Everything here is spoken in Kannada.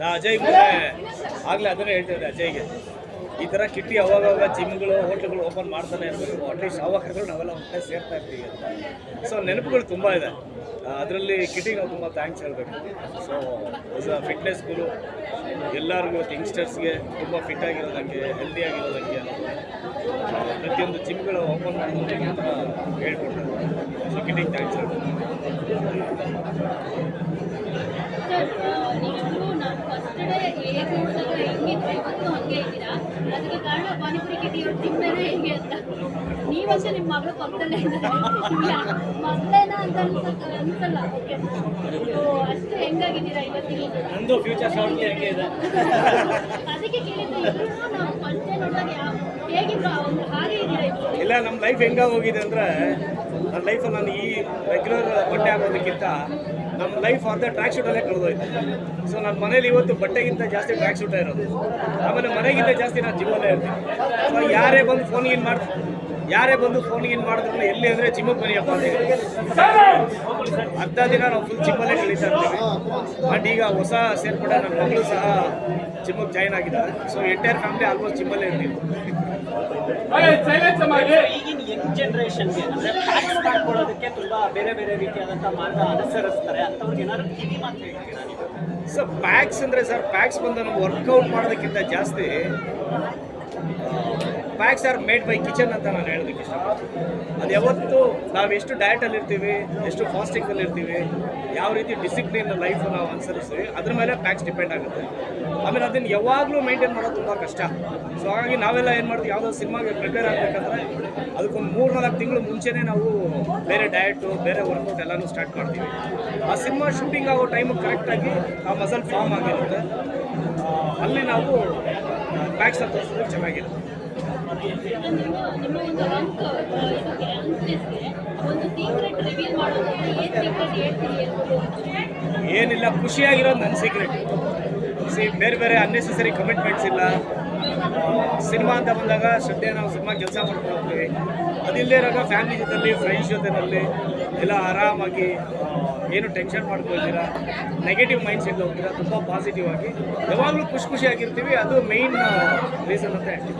ನಾ ಅಜಯ್ ಮುಂದೆ ಆಗಲೇ ಅದನ್ನೇ ಹೇಳ್ತಿದ್ದೆ ಅಜಯ್ಗೆ. ಈ ಥರ ಕಿಟ್ಟಿ ಅವಾಗವಾಗ ಜಿಮ್ಗಳು, ಹೋಟ್ಲುಗಳು ಓಪನ್ ಮಾಡ್ತಾನೆ ಇರಬೇಕು. ಅಟ್ಲೀಸ್ಟ್ ಅವಾಗಗಳು ನಾವೆಲ್ಲ ಕಡೆ ಸೇರ್ತಾ ಇರ್ತೀವಿ ಅಂತ. ಸೊ ನೆನಪುಗಳು ತುಂಬ ಇದೆ. ಅದರಲ್ಲಿ ಕಿಟ್ಟಿಗೆ ನಾವು ತುಂಬ ಥ್ಯಾಂಕ್ಸ್ ಹೇಳಬೇಕು. ಸೊ ಹೊಸ ಫಿಟ್ನೆಸ್ ಗುರು ಎಲ್ಲರಿಗೂ ಯಂಗ್ಸ್ಟರ್ಸ್ಗೆ ತುಂಬ ಫಿಟ್ ಆಗಿರೋದಕ್ಕೆ ಹೆಲ್ದಿ ಆಗಿರೋದಕ್ಕೆ ಪ್ರತಿಯೊಂದು ಜಿಮ್ಗಳು ಓಪನ್ ಮಾಡೋದಕ್ಕೆ ಅಂತ ಹೇಳ್ಕೊಡ್ತಾರೆ ಸೊ ಕಿಟ್ಟಿಗೆ ಥ್ಯಾಂಕ್ಸ್ ಹೇಳ್ಬೇಕು ಸರ್ ನೀವು ನಾವು ಫಸ್ಟ್ ಡೇ ಹೇಗೆ ನೋಡಿದಾಗ ಹೆಂಗಿದ್ರೆ ಇವತ್ತು ಹಂಗೆ ಇದ್ದೀರಾ ಅದಕ್ಕೆ ಕಾರಣ ಪಾನಿಪುರಿ ಕಿಟಿ ಅವ್ರ ತಿಂಬೇನೆ ಹೇಗೆ ಅಂತ. ನೀವಂತೂ ನಿಮ್ಮ ಮಗಳು ಪಕ್ಕದಲ್ಲೇ ಇದ್ದಾರೆ ಮಗಳೇನ ಅಂತ ಅನ್ಸತ್ತ ಅನ್ಸಲ್ಲ ಓಕೆ ಅಷ್ಟು ಹೆಂಗಾಗಿದ್ದೀರಾ ಇವತ್ತಿಗೆ? ಅದಕ್ಕೆ ಇಬ್ರು ನಾವು ಫಸ್ಟ್ ಡೇ ನೋಡಿದಾಗ ಯಾವ ಹೇಗಿದ್ರು ಒಂದು ಹಾಗೆ ಇದ್ದೀರಾ ಇಲ್ಲ ನಮ್ಮ ಲೈಫ್ ಹೆಂಗ ಹೋಗಿದೆ ಅಂದರೆ ನನ್ನ ಲೈಫಲ್ಲಿ ನಾನು ಈ ರೆಗ್ಯುಲರ್ ಬಟ್ಟೆ ಹಾಕೋದಕ್ಕಿಂತ ನಮ್ಮ ಲೈಫ್ ಅರ್ಧ ಟ್ರ್ಯಾಕ್ ಶೂಟಲ್ಲೇ ಕಳೆದೋಯ್ತು. ಸೊ ನನ್ನ ಮನೇಲಿ ಇವತ್ತು ಬಟ್ಟೆಗಿಂತ ಜಾಸ್ತಿ ಟ್ರ್ಯಾಕ್ ಶೂಟೇ ಇರೋದು. ಆಮೇಲೆ ಮನೆಗಿಂತ ಜಾಸ್ತಿ ನಾನು ಜಿಮ್ಮಲ್ಲೇ ಇರ್ತೀನಿ. ಸೊ ಯಾರೇ ಬಂದು ಫೋನ್ ಇನ್ ಮಾಡ್ತೀನಿ ಯಾರೇ ಬಂದು ಫೋನ್ ಇನ್ ಮಾಡಿದ್ರು ಎಲ್ಲಿ ಅಂದರೆ ಜಿಮ್ಮಿಗೆ ಬನ್ನಿಯಪ್ಪ ಅಂತ ಅರ್ಧ ದಿನ ನಾವು ಫುಲ್ ಜಿಮ್ಮಲ್ಲೇ ಕಳೀತಾ ಇರ್ತೀವಿ. ಬಟ್ ಈಗ ಹೊಸ ಸೇರ್ಪಡೆ ನನ್ನ ಮಗಳು ಸಹ ಜಿಮ್ಮಿಗೆ ಜಾಯ್ನ್ ಆಗಿದ್ದಾರೆ ಸೊ ಎಂಟೈರ್ ಫ್ಯಾಮಿಲಿ ಆಲ್ಮೋಸ್ಟ್ ಜಿಮ್ಮಲ್ಲೇ ಇರ್ತೀವಿ. ಈಗಿನ ಯಂಗ್ ಜನ್ರೇಷನ್ಗೆ ಅಂದ್ರೆ ಪ್ಯಾಕ್ಸ್ ಮಾಡ್ಕೊಳ್ಳೋದಕ್ಕೆ ತುಂಬಾ ಬೇರೆ ಬೇರೆ ರೀತಿಯಾದಂಥ ಮಾರ್ಗ ಅನುಸರಿಸ್ತಾರೆ ಅಂಥವ್ರಿಗೆ ಏನಾದ್ರು ಕಿವಿ ಮಾತು ಹೇಳ್ತೀರಾ ನೀವು? ಸರ್ ಪ್ಯಾಕ್ಸ್ ಅಂದರೆ ಸರ್ ಪ್ಯಾಕ್ಸ್ ಬಂದು ನಾವು ವರ್ಕೌಟ್ ಮಾಡೋದಕ್ಕಿಂತ ಜಾಸ್ತಿ packs are made by kitchen ಅಂತ ನಾನು ಹೇಳೋದಕ್ಕೆ ಇಷ್ಟಪಡ್ತೀನಿ. ಅದು ಯಾವತ್ತು ನಾವು ಎಷ್ಟು ಡಯಟಲ್ಲಿ ಇರ್ತೀವಿ, ಎಷ್ಟು ಫಾಸ್ಟಿಂಗಲ್ಲಿ ಇರ್ತೀವಿ, ಯಾವ ರೀತಿ ಡಿಸಿಪ್ಲಿನ್ ಲೈಫ್ ನಾವು ಅನುಸರಿಸ್ತೀವಿ, ಅದ್ರ ಮೇಲೆ ಪ್ಯಾಕ್ಸ್ ಡಿಪೆಂಡ್ ಆಗುತ್ತೆ. ಆಮೇಲೆ ಅದನ್ನು ಯಾವಾಗಲೂ ಮೇಂಟೈನ್ ಮಾಡೋದು ತುಂಬ ಕಷ್ಟ. ಸೊ ಹಾಗಾಗಿ ನಾವೆಲ್ಲ ಏನು ಮಾಡ್ತೀವಿ ಯಾವುದೋ ಸಿನಿಮಾಗೆ ಪ್ರಿಪೇರ್ ಆಗಬೇಕಂದ್ರೆ ಅದಕ್ಕೊಂದು ಮೂರು ನಾಲ್ಕು ತಿಂಗಳು ಮುಂಚೆನೇ ನಾವು ಬೇರೆ ಡಯಟು ಬೇರೆ ವರ್ಕೌಟ್ ಎಲ್ಲನೂ ಸ್ಟಾರ್ಟ್ ಮಾಡ್ತೀವಿ. ಆ ಸಿನಿಮಾ ಶೂಟಿಂಗ್ ಆಗೋ ಟೈಮಿಗೆ ಕರೆಕ್ಟಾಗಿ ಆ ಮಸಲ್ ಫಾರ್ಮ್ ಆಗಿರುತ್ತೆ. ಅಲ್ಲಿ ನಾವು ಪ್ಯಾಕ್ಸ್ನ ತೋರಿಸೋದಕ್ಕೆ ಚೆನ್ನಾಗಿರುತ್ತೆ. ಏನಿಲ್ಲ ಖುಷಿಯಾಗಿರೋದು ನನ್ನ ಸೀಕ್ರೆಟ್ ಬೇರೆ ಬೇರೆ ಅನ್ನೆಸೆಸರಿ ಕಮಿಟ್ಮೆಂಟ್ಸ್ ಇಲ್ಲ. ಸಿನಿಮಾ ಅಂತ ಬಂದಾಗ ಶ್ರದ್ಧೆ ನಾವು ಸಿನಿಮಾ ಕೆಲಸ ಮಾಡ್ಕೊಂಡು ಹೋಗ್ತೀವಿ. ಅದಿಲ್ಲದೆ ಇರೋ ಫ್ಯಾಮಿಲಿ ಜೊತೆಯಲ್ಲಿ ಫ್ರೆಂಡ್ಸ್ ಜೊತೆನಲ್ಲಿ ಎಲ್ಲ ಆರಾಮಾಗಿ ಏನು ಟೆನ್ಷನ್ ಮಾಡ್ಕೊಳ್ತೀರಾ ನೆಗೆಟಿವ್ ಮೈಂಡ್ ಸೆಟ್ ಹೋಗ್ತೀರಾ, ತುಂಬ ಪಾಸಿಟಿವ್ ಆಗಿ, ಯಾವಾಗಲೂ ಖುಷಿ ಖುಷಿಯಾಗಿರ್ತೀವಿ. ಅದು ಮೇಯ್ನ್ ರೀಸನ್ ಅಂತ ಹೇಳ್ತೀವಿ